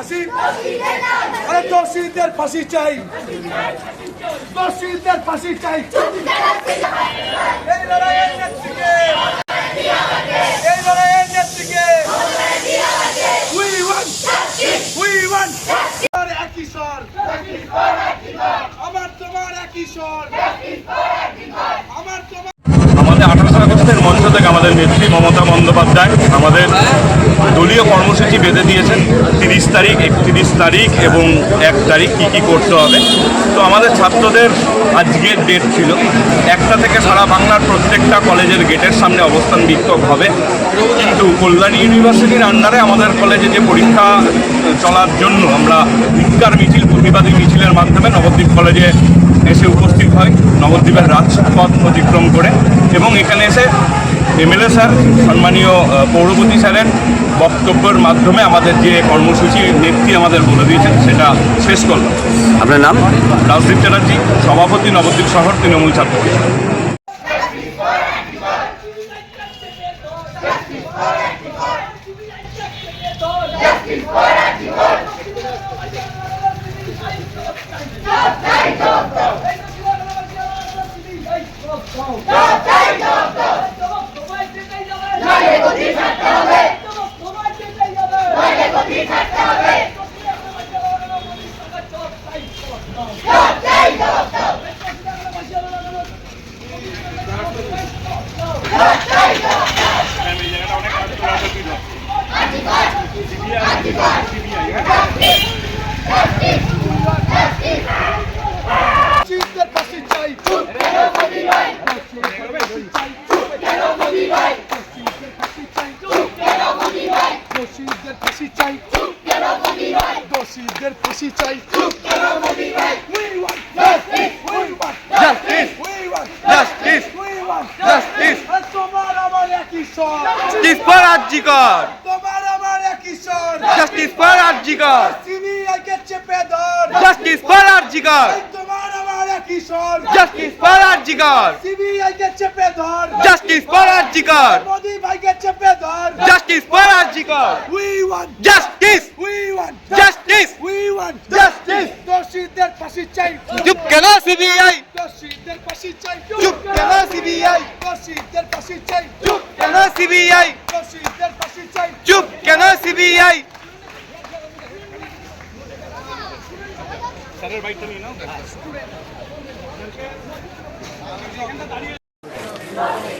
হাসি আরে দোষীদের ফাঁসি চাই। দোষীদের ফাঁসি চাই। এই লড়াইয়ের নেত্রীকে এই লড়াইয়ের নেত্রীকে উই ওয়ান উই ওয়ান একই স্বর। আমার তোমার একই স্বর। আমার তোমার আমাদের থেকে আমাদের নেত্রী মমতা বন্দ্যোপাধ্যায় আমাদের দলীয় কর্মসূচি বেঁধে দিয়েছেন। তিরিশ তারিখ, একত্রিশ তারিখ এবং এক তারিখ কী কী করতে হবে। তো আমাদের ছাত্রদের আজকের ডেট ছিল। একটা থেকে সারা বাংলার প্রত্যেকটা কলেজের গেটের সামনে অবস্থান বিক্ষোভ হবে। কিন্তু কল্যাণী ইউনিভার্সিটির আন্ডারে আমাদের কলেজে যে পরীক্ষা চলার জন্য আমরা ধিক্কার মিছিল, প্রতিবাদী মিছিলের মাধ্যমে নবদ্বীপ কলেজে এসে উপস্থিত হয়। নবদ্বীপের রাজপথ অতিক্রম করে এবং এমএলএ স্যার সম্মানীয় পৌরপতি স্যারের বক্তব্যের মাধ্যমে আমাদের যে কর্মসূচি নেত্রী আমাদের বলে দিয়েছেন সেটা শেষ করলাম। আপনার নাম? রাজদীপ চ্যাটার্জি সভাপতি নবদ্বীপ শহর তৃণমূল ছাত্র পরিষদ। দোষীদের ফাঁসি চাই দোষীদের ফাঁসি চাই দোষীদের ফাঁসি চাই We want justice! We want Justice! We want Justice! We want Justice! আর তোমার আমার একই স্বর জাস্টিস ফর আরজিকর তোমার আমার স্বর জাস্টিস ফর আরজিকর সিবিআইকে চেপে ধর জাস্টিস ফর আরজিকর তোমার আমার স্বর জাস্টিস ফর আরজিকর সিবিআইকে চেপে ধর জাস্টিস ফর আরজিকর ভাইকে চেপে ধর justice for RG Kar We want justice We want justice We want Justice! দোষীদের ফাঁসি চাই চুপ কেন সিবিআই দোষীদের ফাঁসি চাই চুপ কেন সিবিআই দোষীদের ফাঁসি চাই চুপ কেন সিবিআই দোষীদের ফাঁসি চাই চুপ কেন সিবিআই লড়াই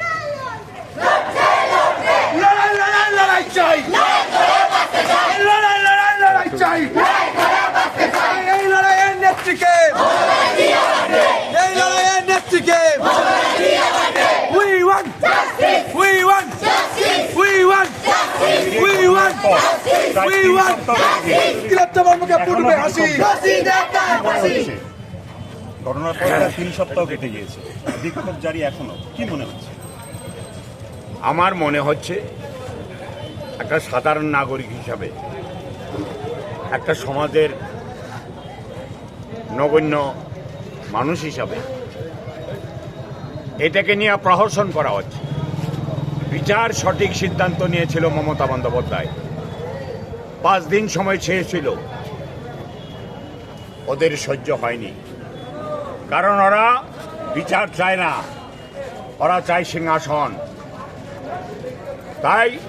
তিলোত্তমার মুখে কেটে গিয়েছে বিক্ষোভ কি মনে হচ্ছে আমার মনে হচ্ছে একটা সাধারণ নাগরিক হিসাবে একটা সমাজের নগণ্য মানুষ হিসাবে এটাকে নিয়ে প্রহসন করা হচ্ছে। বিচার সঠিক সিদ্ধান্ত নিয়েছিল মমতা বন্দ্যোপাধ্যায়। পাঁচ দিন সময় চেয়েছিল। ওদের সহ্য হয়নি। কারণ ওরা বিচার চায় না। ওরা চায় সিংহাসন। তাই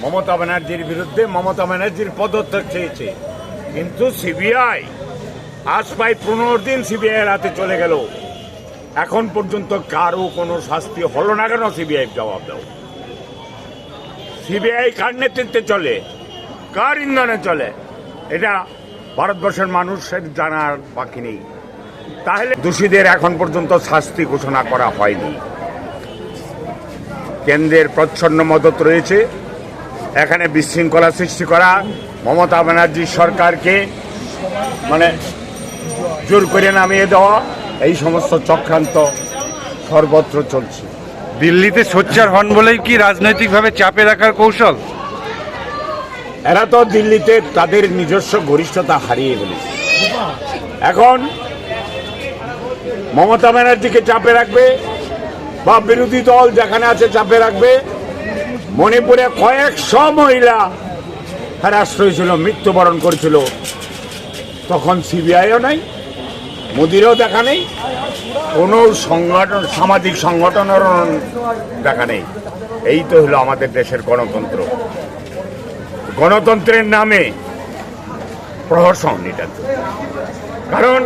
মমতা ব্যানার্জির বিরুদ্ধে মমতা ব্যানার্জির পদত্যাগ চেয়েছে। কিন্তু সিবিআই আজ প্রায় পনেরো দিন সিবিআই এর হাতে চলে গেল। এখন পর্যন্ত কারও কোনো শাস্তি হলো না কেন সিবিআই জবাব দাও। সিবিআই কার নেতৃত্বে চলে? কার ইন্ধনে চলে? এটা ভারতবর্ষের মানুষের জানার বাকি নেই। তাহলে দোষীদের এখন পর্যন্ত শাস্তি ঘোষণা করা হয়নি। কেন্দ্রের প্রচ্ছন্ন মদত রয়েছে। এখানে বিশৃঙ্খলা সৃষ্টি করা মমতা ব্যানার্জি সরকারকে মানে জোর করে নামিয়ে দেওয়া, এই সমস্ত চক্রান্ত সর্বত্র চলছে। দিল্লিতে সোচ্চার হন বলেই কি রাজনৈতিকভাবে চাপে রাখার কৌশল? এরা তো দিল্লিতে তাদের নিজস্ব গরিষ্ঠতা হারিয়ে ফেলেছে। এখন মমতা ব্যানার্জিকে চাপে রাখবে বা বিরোধী দল যেখানে আছে চাপে রাখবে, মণিপুরে কয়েকশো মহিলা হ্যারাস হয়েছিল, মৃত্যুবরণ করেছিল। তখন সিবিআইও নাই, মোদিরও দেখা নেই, কোনো সংগঠন, সামাজিক সংগঠনেরও দেখা নেই। এই তো হলো আমাদের দেশের গণতন্ত্র। গণতন্ত্রের নামে প্রহসন এটা। কারণ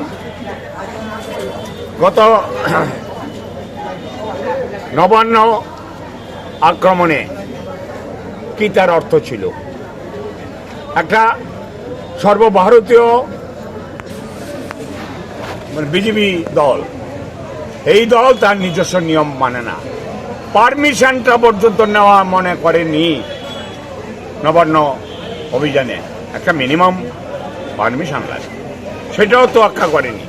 গত নবান্ন আক্রমণে কি তার অর্থ ছিল? একটা সর্বভারতীয় মানে বিজেপি দল, এই দল তার নিজস্ব নিয়ম মানে না। পারমিশনটা পর্যন্ত নেওয়া মনে করেনি। নবান্ন অভিযানে একটা মিনিমাম পারমিশন লাগে। সেটাও তো আখ্যা করেনি।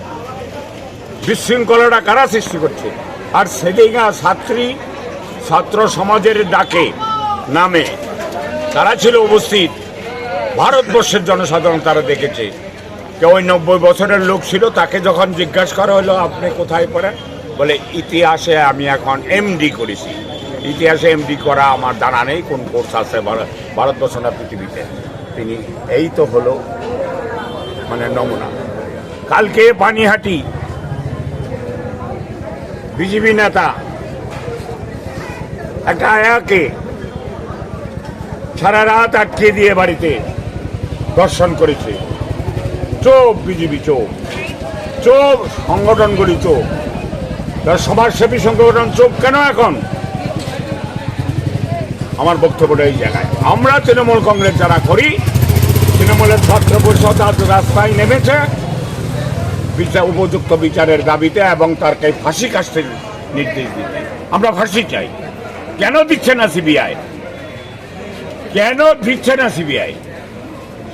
বিশৃঙ্খলাটা কারা সৃষ্টি করছে? আর সেদিকে ছাত্রী, ছাত্র সমাজের ডাকে, নামে তারা ছিল উপস্থিত। ভারতবর্ষের জনসাধারণ তারা দেখেছে। কেউ নব্বই বছরের লোক ছিল, তাকে যখন জিজ্ঞাসা করা হলো, আপনি কোথায় পড়েন? বলে, ইতিহাসে আমি এখন এমডি করেছি। ইতিহাসে এমডি করা আমার জানা নেই, কোন কোর্স আছে ভারত- ভারতবর্ষ না পৃথিবীতে। তিনি এই তো হলো মানে নমুনা। কালকে পানিহাটি, বিজেপি নেতা, একটা আয়াকে সারা রাত আটকে দিয়ে বাড়িতে দর্শন করেছে। চোপ বিজেপি, চোপ। চোপ সংগঠনগুলি তার সমাজসেবী সংগঠন চোপ কেন এখন? আমার বক্তব্যটা এই জায়গায়। আমরা তৃণমূল কংগ্রেস যারা করি, তৃণমূলের ছাত্র পরিষদ আজ রাস্তায় নেমেছে বিচার উপযুক্ত বিচারের দাবিতে এবং তারকে ফাঁসি কাস্তের নির্দেশ দিতে। আমরা ফাঁসি চাই। কেন দিচ্ছে না সিবিআই? কেন দিচ্ছে না সিবিআই?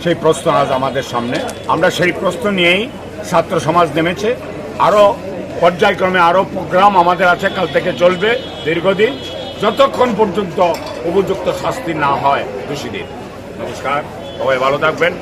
সেই প্রশ্ন আজ আমাদের সামনে। আমরা সেই প্রশ্ন নিয়েই ছাত্র সমাজ নেমেছে। আরও পর্যায়ক্রমে আরও প্রোগ্রাম আমাদের আছে, কাল থেকে চলবে দীর্ঘদিন। যতক্ষণ পর্যন্ত উপযুক্ত শাস্তি না হয় দোষীদের। নমস্কার সবাই ভালো থাকবেন